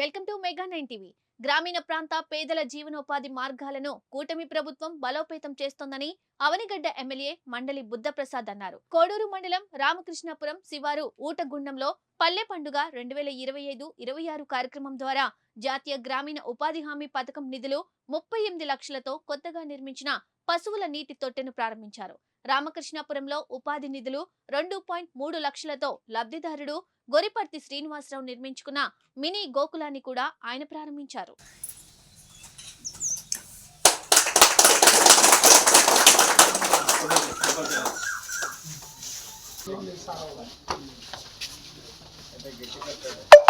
Welcome to Mega nine TV. గ్రామీణ ప్రాంత పేదల జీవనోపాధి మార్గాలను కూటమి ప్రభుత్వం బలోపేతం చేస్తోందని అవనిగడ్డ ఎమ్మెల్యే మండలి బుద్ధప్రసాద్ అన్నారు. కోడూరు మండలం రామకృష్ణాపురం శివారు ఊటగుండంలో పల్లె పండుగ రెండు వేల ఇరవై ఐదు ఇరవై ఆరు కార్యక్రమం ద్వారా జాతీయ గ్రామీణ ఉపాధి హామీ పథకం నిధులు ముప్పై ఎనిమిది లక్షలతో కొత్తగా నిర్మించిన పశువుల నీటి తొట్టెను ప్రారంభించారు. రామకృష్ణాపురంలో ఉపాధి నిధులు రెండు పాయింట్ మూడు లక్షలతో లబ్ధిదారుడు గొరిపర్తి శ్రీనివాసరావు నిర్మించుకున్న మినీ గోకులాన్ని కూడా ఆయన ప్రారంభించారు. ఎదలు